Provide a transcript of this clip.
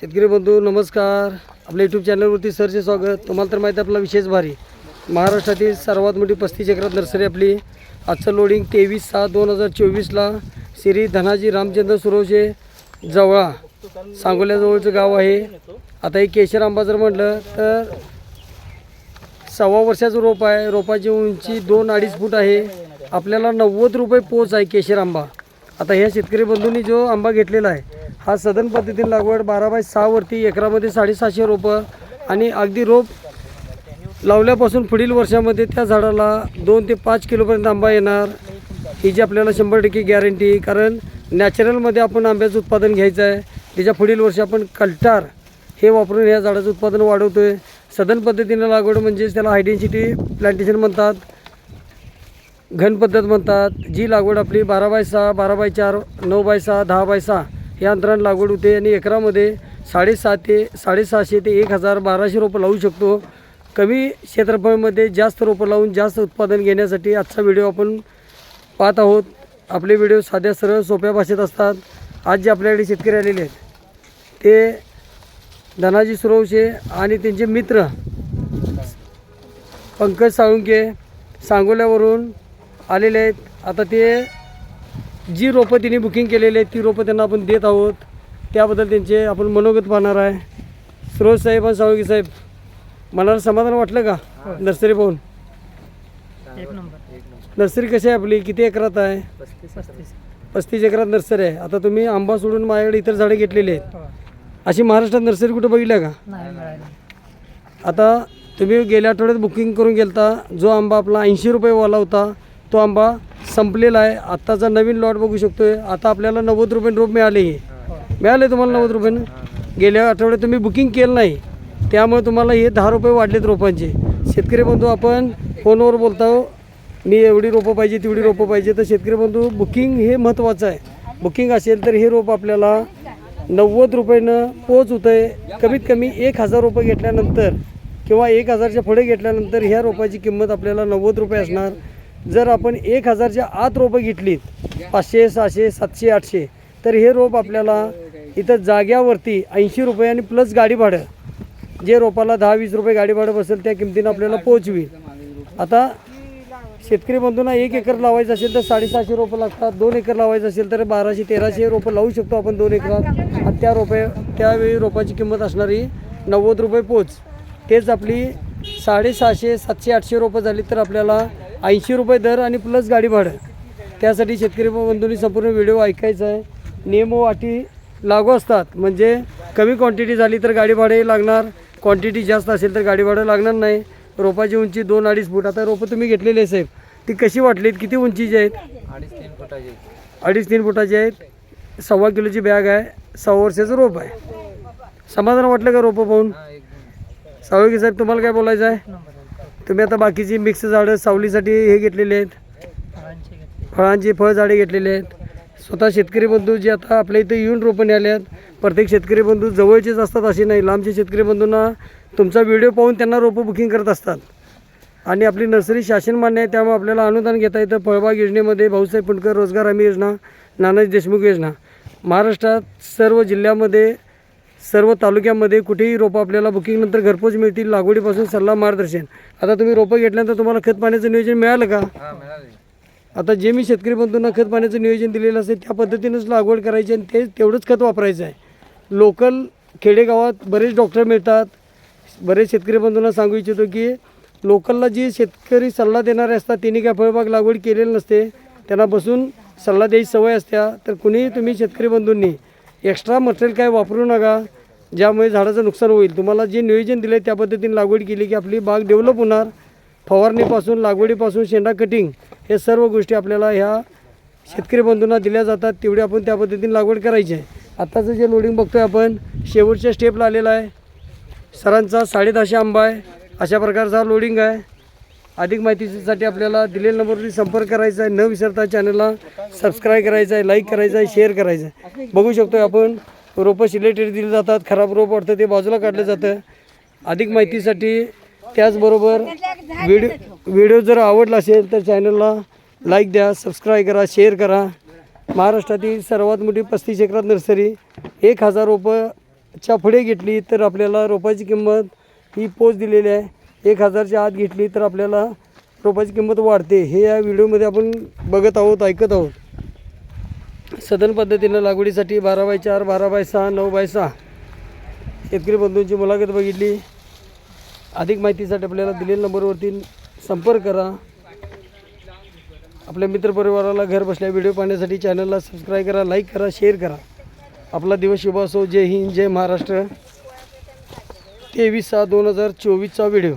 शेतकरी बंधू नमस्कार. आपल्या यूट्यूब चॅनलवरती सरचे स्वागत. तुम्हाला तर माहिती आहे आपला विशेष भारी. महाराष्ट्रातील सर्वात मोठी पस्तीस एकरात नर्सरी आपली. आजचं लोडिंग तेवीस सहा दोन हजार चोवीसला. श्री धनाजी रामचंद्र सुरोजे जवळा. सांगोल्याजवळचं गाव आहे. आता हे केशर आंबा जर म्हटलं तर सव्वा वर्षाचं रोप आहे. रोपाची उंची दोन अडीच फूट आहे. आपल्याला नव्वद रुपये पोच आहे केशर आंबा. आता ह्या शेतकरी बंधूंनी जो आंबा घेतलेला आहे हा सदन पद्धतीने लागवड बारा बाय सहावरती एकरामध्ये साडेसहाशे रोपं आणि अगदी रोप लावल्यापासून पुढील वर्षामध्ये त्या झाडाला दोन ते पाच किलोपर्यंत आंबा येणार. ही जी आपल्याला शंभर टक्के गॅरंटी कारण नॅचरलमध्ये आपण आंब्याचं उत्पादन घ्यायचं आहे. त्याच्या पुढील वर्षी आपण कल्टार हे वापरून या झाडाचं उत्पादन वाढवतो आहे सदन पद्धतीनं लागवड म्हणजेच त्याला हायडेन्सिटी प्लांटेशन म्हणतात घन पद्धत म्हणतात. जी लागवड आपली बारा बाय सहा बारा बाय चार नऊ बाय सहा दहा बाय सहा या अंतराने लागवड होते आणि एकरामध्ये साडेसात ते साडेसहाशे ते एक हजार बाराशे रोपं लावू शकतो. कमी क्षेत्रफळामध्ये जास्त रोपं लावून जास्त उत्पादन घेण्यासाठी आजचा व्हिडिओ आपण पाहत आहोत. आपले व्हिडिओ साध्या सरळ सोप्या भाषेत असतात. आज जे आपल्याकडे शेतकरी आलेले आहेत ते धनाजी सुरवशे आणि त्यांचे मित्र पंकज साळुंके सांगोल्यावरून आलेले आहेत. आता ते जी रोपं त्यांनी बुकिंग केलेली आहेत ती रोपं त्यांना आपण देत आहोत त्याबद्दल त्यांचे आपण मनोगत पाहणार आहे. सुरोज साहेब आणि साळुंके साहेब मनाला समाधान वाटलं का नर्सरी पाहून? एक नंबर. नर्सरी कशी आहे आपली? किती एकरात आहे? पस्तीस पस्तीस एकरात नर्सरी आहे. आता तुम्ही आंबा सोडून माझ्याकडे इतर झाडं घेतलेली आहेत. हो. अशी महाराष्ट्रात नर्सरी कुठं बघितल्या का? नाही मिळाली आता तुम्ही गेल्या आठवड्यात बुकिंग करून गेलता जो आंबा आपला ऐंशी रुपये वाला होता तो आंबा संपलेला आहे. आत्ताचा नवीन लॉट बघू शकतोय. आता आपल्याला नव्वद रुपये रोप मिळाले हे. मिळाले तुम्हाला नव्वद रुपयानं गेल्या आठवड्यात तुम्ही बुकिंग केलं नाही. त्यामुळे तुम्हाला हे दहा रुपये वाढलेत रोपांचे. शेतकरी बंधू आपण फोनवर बोलतो मी एवढी रोपं पाहिजे तेवढी रोपं पाहिजे. तर शेतकरी बंधू बुकिंग हे महत्त्वाचं आहे. बुकिंग असेल तर हे रोप आपल्याला नव्वद रुपयानं पोच होतं आहे कमीत कमी एक हजार रुपये घेतल्यानंतर किंवा एक हजारच्या पुढे घेतल्यानंतर ह्या रोपाची किंमत आपल्याला नव्वद रुपये असणार. जर आपण एक हजारच्या आत रोपं घेतलीत पाचशे सहाशे सातशे आठशे तर हे रोप आपल्याला इथं जाग्यावरती ऐंशी रुपये आणि प्लस गाडी भाडं जे रोपाला दहा वीस रुपये गाडी भाडं बसेल त्या किमतीनं आपल्याला पोचवी आता शेतकरी बंधूंना एक एकर लावायचं असेल तर साडेसहाशे रोपं लागतात दोन एकर लावायचं असेल तर बाराशे तेराशे रोपं लावू शकतो आपण दोन एकरात. आणि त्या रोपे त्यावेळी रोपाची किंमत असणारी नव्वद रुपये पोच. तेच आपली साडेसहाशे सातशे आठशे रोपं झाली तर आपल्याला ऐंशी रुपये दर आणि प्लस गाडी भाडं. त्यासाठी शेतकरी बंधूंनी संपूर्ण व्हिडिओ ऐकायचा आहे. नियम व अटी लागू असतात. म्हणजे कमी क्वांटिटी झाली तर गाडी भाडे लागणार. क्वांटिटी जास्त असेल तर गाडी भाडं लागणार नाही. रोपाची उंची दोन अडीच फूट. आता रोपं तुम्ही घेतलेली आहे साहेब. ती कशी वाटलीत? किती उंचीची आहेत? अडीच तीन फुटाची अडीच तीन फुटाची आहेत. सव्वा किलोची बॅग आहे. सव्वा वर्षाचं रोप आहे. समाधान वाटलं का रोपं पाहून? सावळगी साहेब तुम्हाला काय बोलायचं आहे? तुम्ही आता बाकीची मिक्स झाडं सावलीसाठी हे घेतलेले आहेत. फळांची फळझाडे घेतलेली आहेत. स्वतः शेतकरी बंधू जे आता आपल्या इथं येऊन रोपण आले आहेत. प्रत्येक शेतकरी बंधू जवळचेच असतात असे नाही. लांबचे शेतकरी बंधूंना तुमचा व्हिडिओ पाहून त्यांना रोपं बुकिंग करत असतात. आणि आपली नर्सरी शासन मान्य आहे त्यामुळे आपल्याला अनुदान घेता येतं. फळबाग योजनेमध्ये भाऊसाहेब पुंडकर रोजगार हमी योजना नानाजी देशमुख योजना. महाराष्ट्रात सर्व जिल्ह्यामध्ये सर्व तालुक्यामध्ये कुठेही रोपं आपल्याला बुकिंगनंतर घरपोच मिळतील लागवडीपासून सल्ला मार्गदर्शन. आता तुम्ही रोपं घेतल्यानंतर तुम्हाला खत पाण्याचं नियोजन मिळालं का? आता जे मी शेतकरी बंधूंना खत पाण्याचं नियोजन दिलेलं असेल त्या पद्धतीनंच लागवड करायची आणि ते तेवढंच खत वापरायचं आहे. लोकल खेडेगावात बरेच डॉक्टर मिळतात. बरेच शेतकरी बंधूंना सांगू इच्छितो की लोकलला जी शेतकरी सल्ला देणारे असतात त्यांनी काय फळबाग लागवड केलेली नसते त्यांना बसून सल्ला द्यायची सवय असत्या तर कुणीही तुम्ही शेतकरी बंधूंनी एक्स्ट्रा मटेरियल काय वापरू नका ज्यामुळे झाडाचं नुकसान होईल. तुम्हाला जे नियोजन दिलं आहे त्या पद्धतीने लागवड केली की आपली बाग डेव्हलप होणार. फवारणीपासून लागवडीपासून शेंडा कटिंग हे सर्व गोष्टी आपल्याला ह्या शेतकरी बंधूंना दिल्या जातात. तेवढी आपण त्या पद्धतीने लागवड करायची आहे. आत्ताचं जे लोडिंग बघतो आहे आपण शेवटच्या स्टेपला आलेला आहे. सरांचा साडेदहाशे आंबा आहे. अशा प्रकारचा लोडिंग आहे. अधिक माहितीसाठी आपल्याला दिलेल्या नंबरवरती संपर्क करायचा आहे. न विसरता चॅनलला सबस्क्राईब करायचं आहे लाईक करायचं आहे शेअर करायचं आहे. बघू शकतो आपण रोपं सिलेटेड दिली जातात खराब रोप वाटतं ते बाजूला काढलं जातं. अधिक माहितीसाठी त्याचबरोबर व्हिडिओ व्हिडिओ जर आवडला असेल तर चॅनलला लाईक द्या सबस्क्राईब करा शेअर करा. महाराष्ट्रातील सर्वात मोठी पस्तीस एकरात नर्सरी एक हजार रोपं च्या पुढे घेतली तर आपल्याला रोपाची किंमत ही पोच दिलेली आहे. एक हजारच्या आत घेतली तर आपल्याला रोपाची किंमत वाढते. हे या व्हिडिओमध्ये आपण बघत आहोत ऐकत आहोत. सदन पद्धतीनं लागवडीसाठी बारा बाय चार बारा बाय सहा नऊ बाय सहा शेतकरी बंधूंची मुलाखत बघितली. अधिक माहितीसाठी आपल्याला दिलेल्या नंबरवरती संपर्क करा. आपल्या मित्रपरिवाराला घर बसल्या व्हिडिओ पाहण्यासाठी चॅनलला सबस्क्राईब करा लाईक करा शेअर करा. आपला दिवस शुभ असो. जय हिंद जय महाराष्ट्र. तेवीस सहा दोन हजार चोवीसचा व्हिडिओ.